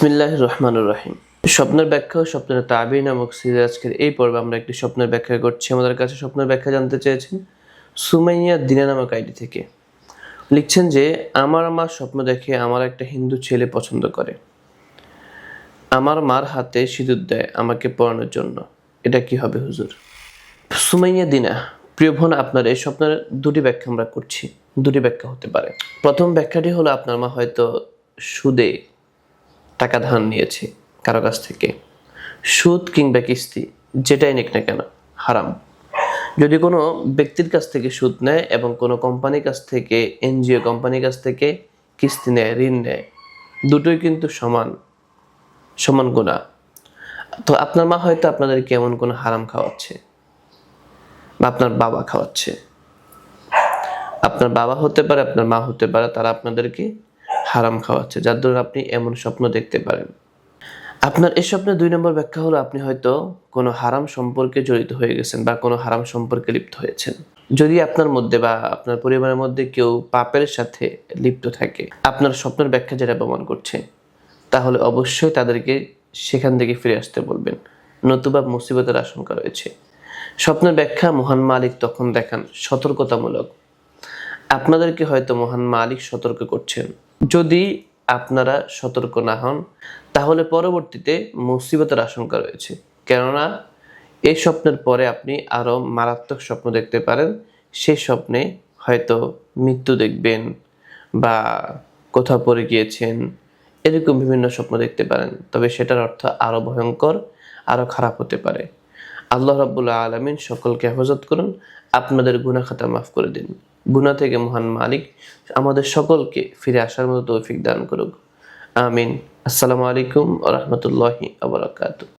বিসমিল্লাহ রহমানুর রহিম। স্বপ্নের ব্যাখ্যা স্বপ্নের তাবি নামক সিরিজ আজকের এই পর্বে আমরা একটি স্বপ্নের ব্যাখ্যা করছি। আমাদের কাছে স্বপ্নের ব্যাখ্যা জানতে চেয়েছেন সুমাইয়া দিনা নামক আইডি থেকে। লিখছেন যে, আমার মা স্বপ্ন দেখে আমার একটা হিন্দু ছেলে পছন্দ করে। আমার মার হাতে সিঁদুর দেয় আমাকে পড়ানোর জন্য। এটা কি হবে, হুজুর? সুমাইয়া দিনা, প্রিয় বোন, আপনার এই স্বপ্নের দুটি ব্যাখ্যা আমরা করছি। দুটি ব্যাখ্যা হতে পারে। প্রথম ব্যাখ্যাটি হলো, আপনার মা হয়তো সুদে টাকা ধার নিয়েছে কারও কাছ থেকে। সুদ কিংবা কিস্তি, যেটাই নিক না কেন, হারাম। যদি কোনো ব্যক্তির কাছ থেকে সুদ নেয় এবং কোনো কোম্পানির কাছ থেকে, এনজিও কোম্পানির কাছ থেকে কিস্তি নেয়, ঋণ নেয়, দুটোই কিন্তু সমান সমান গুণা তো আপনার মা হয়তো আপনাদেরকে এমন কোনো হারাম খাওয়াচ্ছে বা আপনার বাবা খাওয়াচ্ছে। আপনার বাবা হতে পারে, আপনার মা হতে পারে, তারা আপনাদেরকে হারাম খাওয়াচ্ছে যার দরুন আপনি এমন স্বপ্ন দেখতে পারেন। আপনার এই স্বপ্নের দুই নম্বর ব্যাখ্যা হলো আপনি হয়তো কোনো হারাম সম্পর্কে জড়িত হয়ে গেছেন বা কোনো হারাম সম্পর্কে লিপ্ত হয়েছেন। যদি আপনার মধ্যে বা আপনার পরিবারের মধ্যে কেউ পাপের সাথে লিপ্ত থাকে, আপনার স্বপ্নের ব্যাখ্যা যেটা প্রমাণ করছে, তাহলে অবশ্যই তাদেরকে সেখান থেকে ফিরে আসতে বলবেন। নতুবা মুসিবতের আশঙ্কা রয়েছে। স্বপ্নের ব্যাখ্যা মহান মালিক তখন দেখান সতর্কতামূলক। আপনাদেরকে হয়তো মহান মালিক সতর্ক করছেন। যদি আপনারা সতর্ক না হন, তাহলে পরবর্তীতে মুসিবতের আশঙ্কা রয়েছে। কেননা এই স্বপ্নের পরে আপনি আরও মারাত্মক স্বপ্ন দেখতে পারেন। সেই স্বপ্নে হয়তো মৃত্যু দেখবেন বা কোথাও পড়ে গিয়েছেন, এরকম বিভিন্ন স্বপ্ন দেখতে পারেন। তবে সেটার অর্থ আরও ভয়ঙ্কর আরও খারাপ হতে পারে। আল্লাহ রাব্বুল্লাহ আলমিন সকলকে হেফাজত করুন, আপনাদের গুনাহ খাতা মাফ করে দিন। গুনাহ থেকে মহান মালিক, আমাদের সকলকে ফিরে আসার মতো তৌফিক দান করুক। আমিন। আসসালামু আলাইকুম রহমতুল্লাহি আবরাকাতু